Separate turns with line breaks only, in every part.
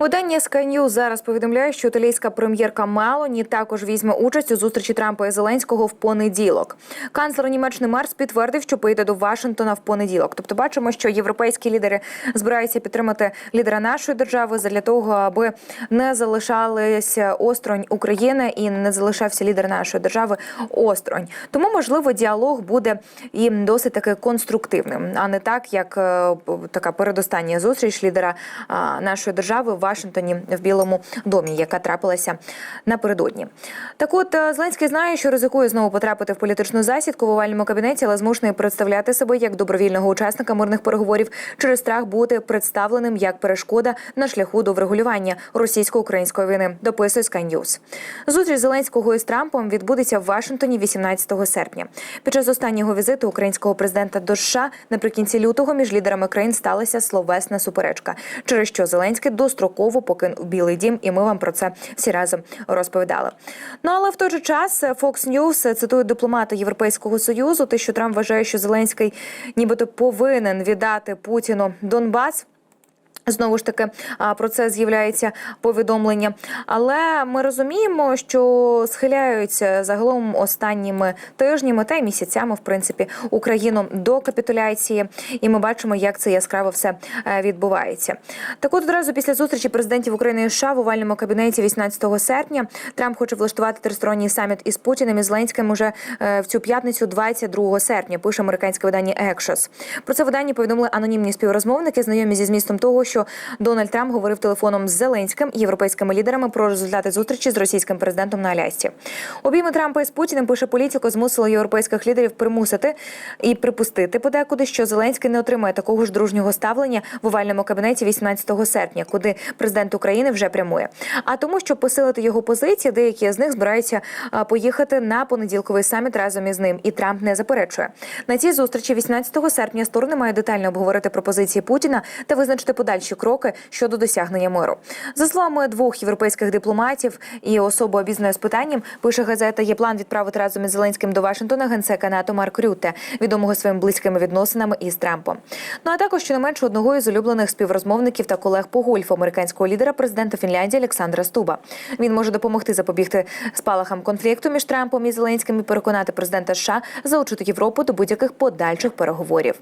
Видання Sky News зараз повідомляє, що італійська прем'єрка Мелоні також візьме участь у зустрічі Трампа і Зеленського в понеділок. Канцлер Німеччини Мерс підтвердив, що поїде до Вашингтона в понеділок. Тобто, бачимо, що європейські лідери збираються підтримати лідера нашої держави для того, аби не залишалися осторонь України і не залишався лідер нашої держави осторонь. Тому можливо діалог буде і досить таки конструктивним, а не так, як е, така передостання зустріч лідера нашої держави Вашингтоні в Білому домі, яка трапилася напередодні. Так, от е, Зеленський знає, що ризикує знову потрапити в політичну засідку в овальному кабінеті, але змушений представляти себе як добровільного учасника мирних переговорів через страх бути представленим як перешкода на шляху до врегулювання російсько-української війни. Дописує Sky News. Зустріч Зеленського із Трампом відбудеться в Вашингтоні 18 серпня. Під час останнього візиту українського президента до США наприкінці лютого між лідерами країн сталася словесна суперечка, через що Зеленський достроково покинув Білий Дім, і ми вам про це всі разом розповідали. Ну але в той же час Fox News цитує дипломата Європейського союзу, те, що Трамп вважає, що Зеленський нібито повинен віддати Путіну Донбас. Знову ж таки про це з'являється повідомлення, але ми розуміємо, що схиляються загалом останніми тижнями та й місяцями, в принципі, Україну до капітуляції, і ми бачимо, як це яскраво все е, відбувається. Так, от одразу після зустрічі президентів України і США в овальному кабінеті 18 серпня Трамп хоче влаштувати тристоронній саміт із Путіним і Зеленським уже е, в цю п'ятницю, 22 серпня. Пише американське видання Екшос. Про це видання повідомили анонімні співрозмовники, знайомі зі змістом того, що Дональд Трамп говорив телефоном з Зеленським європейськими лідерами про результати зустрічі з російським президентом на Алясці. Обійми Трампа із Путіним пише політико, змусили європейських лідерів примусити і припустити подекуди, що Зеленський не отримає такого ж дружнього ставлення в овальному кабінеті 18 серпня, куди президент України вже прямує. А тому, щоб посилити його позиції, деякі з них збираються поїхати на понеділковий саміт разом із ним. І Трамп не заперечує на цій зустрічі 18 серпня. Сторони мають детально обговорити пропозиції Путіна та визначити подальші кроки щодо досягнення миру. За словами двох європейських дипломатів і особи обізнаної з питанням, пише газета. Є план відправити разом із Зеленським до Вашингтона генсека НАТО Марк Рютте, відомого своїми близькими відносинами із Трампом. Ну а також щонайменше одного із улюблених співрозмовників та колег по гольфу американського лідера президента Фінляндії Олександра Стуба. Він може допомогти запобігти спалахам конфлікту між Трампом і Зеленським і переконати президента США залучити Європу до будь-яких подальших переговорів.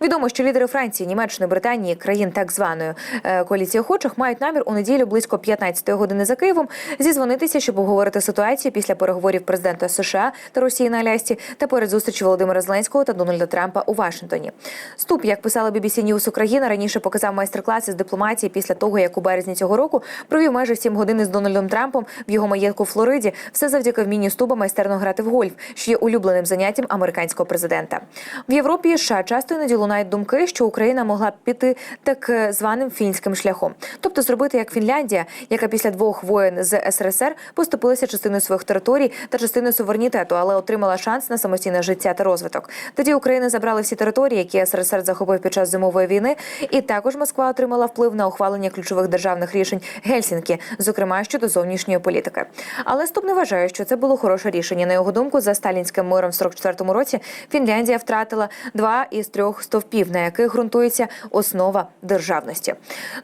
Відомо, що лідери Франції, Німеччини, Британії, країн так званої е, коаліції охочих мають намір у неділю близько 15 години за Києвом зізвонитися, щоб обговорити ситуацію після переговорів президента США та Росії на Алясці та перед зустрічі Володимира Зеленського та Дональда Трампа у Вашингтоні. Ступ, як писала BBC News Україна, раніше показав майстер-клас із дипломатії після того, як у березні цього року провів майже 7 годин із Дональдом Трампом в його маєтку в Флориді. Все завдяки вмінню Стуба майстерно грати в гольф, що є улюбленим заняттям американського президента. В Європі США часто іноді лунають думки, що Україна могла б піти так е, званим фінським шляхом, тобто зробити як Фінляндія, яка після двох воєн з СРСР поступилася частиною своїх територій та частиною суверенітету, але отримала шанс на самостійне життя та розвиток. Тоді Україна забрала всі території, які СРСР захопив під час зимової війни, і також Москва отримала вплив на ухвалення ключових державних рішень Гельсінкі, зокрема щодо зовнішньої політики. Але Ступ не вважає, що це було хороше рішення. На його думку, за сталінським миром в 44-му році Фінляндія втратила два із трьох стовпів, на яких ґрунтується основа державності.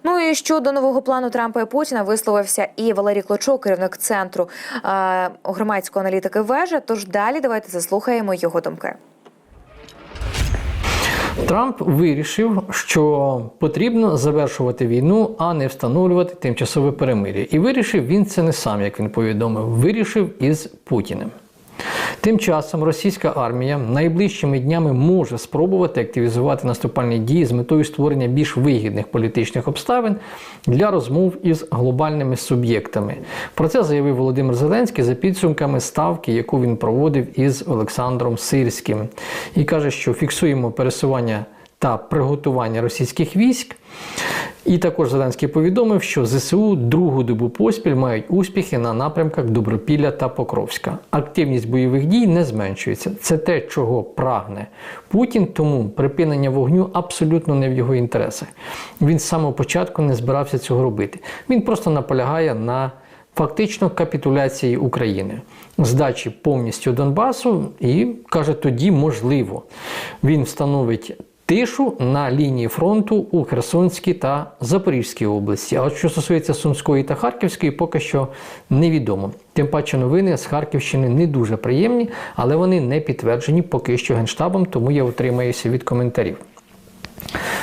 Ну і щодо нового плану Трампа і Путіна висловився і Валерій Клочок, керівник центру е, громадської аналітики вежа. Тож далі давайте заслухаємо його думки.
Трамп вирішив, що потрібно завершувати війну, а не встановлювати тимчасове перемир'я. І вирішив він це не сам, як він повідомив, вирішив із Путіним. Тим часом російська армія найближчими днями може спробувати активізувати наступальні дії з метою створення більш вигідних політичних обставин для розмов із глобальними суб'єктами. Про це заявив Володимир Зеленський за підсумками ставки, яку він проводив із Олександром Сирським, і каже, що фіксуємо пересування та приготування російських військ. І також Зеленський повідомив, що ЗСУ другу добу поспіль мають успіхи на напрямках Добропілля та Покровська. Активність бойових дій не зменшується. Це те, чого прагне Путін, тому припинення вогню абсолютно не в його інтересах. Він з самого початку не збирався цього робити. Він просто наполягає на фактично капітуляції України, здачі повністю Донбасу, і каже, тоді можливо він встановить тишу на лінії фронту у Херсонській та Запорізькій області. А от що стосується Сумської та Харківської, поки що невідомо. Тим паче новини з Харківщини не дуже приємні, але вони не підтверджені поки що генштабом, тому я утримаюся від коментарів.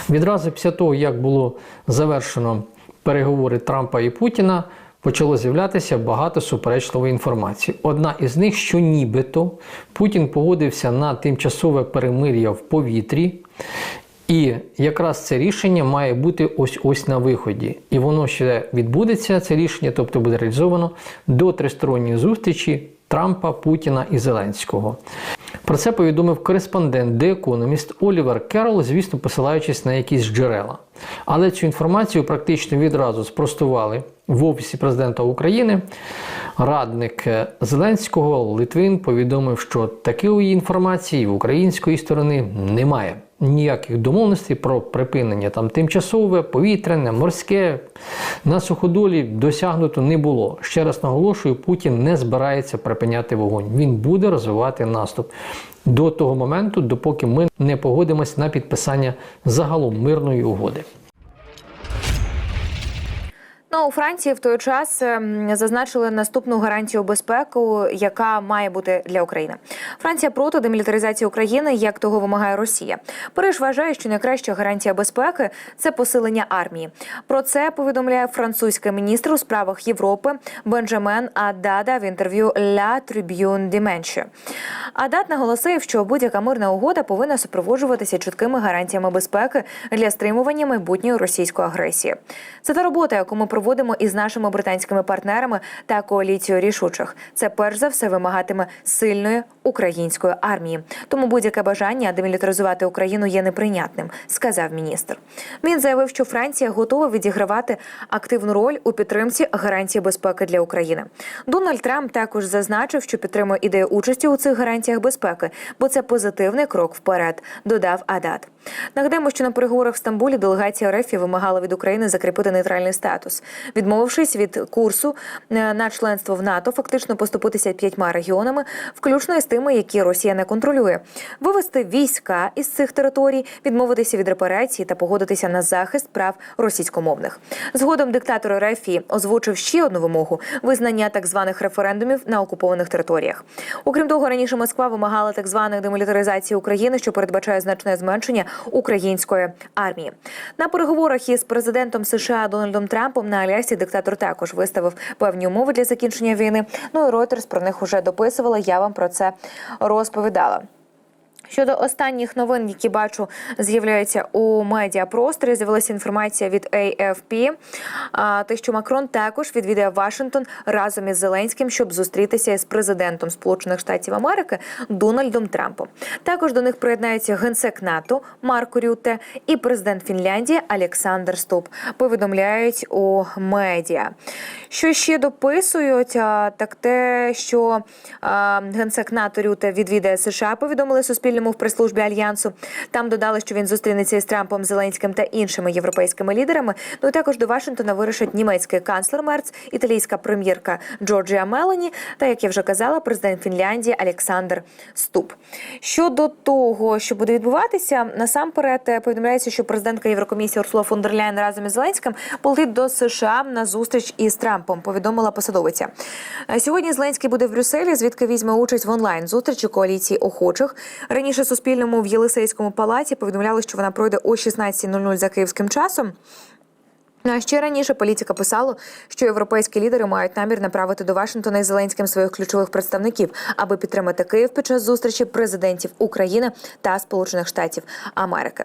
Відразу після того, як було завершено переговори Трампа і Путіна, почало з'являтися багато суперечливої інформації. Одна із них, що нібито Путін погодився на тимчасове перемир'я в повітрі. І якраз це рішення має бути ось ось на виході. І воно ще відбудеться, це рішення, тобто буде реалізовано до тристоронньої зустрічі Трампа, Путіна і Зеленського. Про це повідомив кореспондент The Economist Олівер Керол, звісно, посилаючись на якісь джерела. Але цю інформацію практично відразу спростували в офісі президента України. Радник е, Зеленського Литвин повідомив, що такої інформації в української сторони немає. Ніяких домовленостей про припинення там тимчасове, повітряне, морське на суходолі досягнуто не було. Ще раз наголошую, Путін не збирається припиняти вогонь. Він буде розвивати наступ до того моменту, допоки ми не погодимось на підписання загалом мирної угоди.
Ну, у Франції в той час ем, зазначили наступну гарантію безпеки, яка має бути для України. Франція проти демілітаризації України, як того вимагає Росія. Париж вважає, що найкраща гарантія безпеки це посилення армії. Про це повідомляє французький міністр у справах Європи Бенджамен Адада в інтерв'ю La Tribune Dimanche. Адад наголосив, що будь-яка мирна угода повинна супроводжуватися чіткими гарантіями безпеки для стримування майбутньої російської агресії. Це та робота, яку ми проводимо із нашими британськими партнерами та коаліцією рішучих. Це перш за все вимагатиме сильної української армії. Тому будь-яке бажання демілітаризувати Україну є неприйнятним, сказав міністр. Він заявив, що Франція готова відігравати активну роль у підтримці гарантії безпеки для України. Дональд Трамп також зазначив, що підтримує ідею участі у цих гарантіях безпеки, бо це позитивний крок вперед. Додав Адат. Нагадаємо, що на переговорах в Стамбулі делегація РФ вимагала від України закріпити нейтральний статус, відмовившись від курсу е, на членство в НАТО, фактично поступитися п'ятьма регіонами, включно із тими, які Росія не контролює, вивести війська із цих територій, відмовитися від репарації та погодитися на захист прав російськомовних. Згодом диктатор РФ озвучив ще одну вимогу визнання так званих референдумів на окупованих територіях. Окрім того, раніше Москва вимагала так званих демілітаризації України, що передбачає значне зменшення української армії. На переговорах із президентом США Дональдом Трампом на Алясі диктатор також виставив певні умови для закінчення війни. Ну і Reuters про них уже дописувала. Я вам про це розповідала. Щодо останніх новин, які бачу, з'являються у медіапросторі, з'явилася інформація від AFP, те, що Макрон також відвідає Вашингтон разом із Зеленським, щоб зустрітися із президентом Сполучених Штатів Америки Дональдом Трампом. Також до них приєднається генсек НАТО Марко Рютте і президент Фінляндії Олександр Ступ. Повідомляють у медіа. Що ще дописують? Так те, що генсек НАТО Рюте відвідає США, повідомили Суспільному в прес-службі альянсу. Там додали, що він зустрінеться із Трампом, Зеленським та іншими європейськими лідерами. Ну і також до Вашингтона вирушать німецький канцлер Мерц, італійська прем'єрка Джорджія Мелані та, як я вже казала, президент Фінляндії Олександр Ступ. Щодо того, що буде відбуватися, насамперед е, повідомляється, що президентка Єврокомісії Урсула фон дер Ляйн разом із Зеленським полетить до США на зустріч із Трампом. Повідомила посадовиця. Е, Сьогодні Зеленський буде в Брюсселі, звідки візьме участь в онлайн зустрічі коаліції охочих. Раніше Суспільному в Єлисейському палаці повідомляли, що вона пройде о 16.00 за київським часом. Ну, А ще раніше політика писало, що європейські лідери мають намір направити до Вашингтона і Зеленським своїх ключових представників, аби підтримати Київ під час зустрічі президентів України та Сполучених Штатів Америки.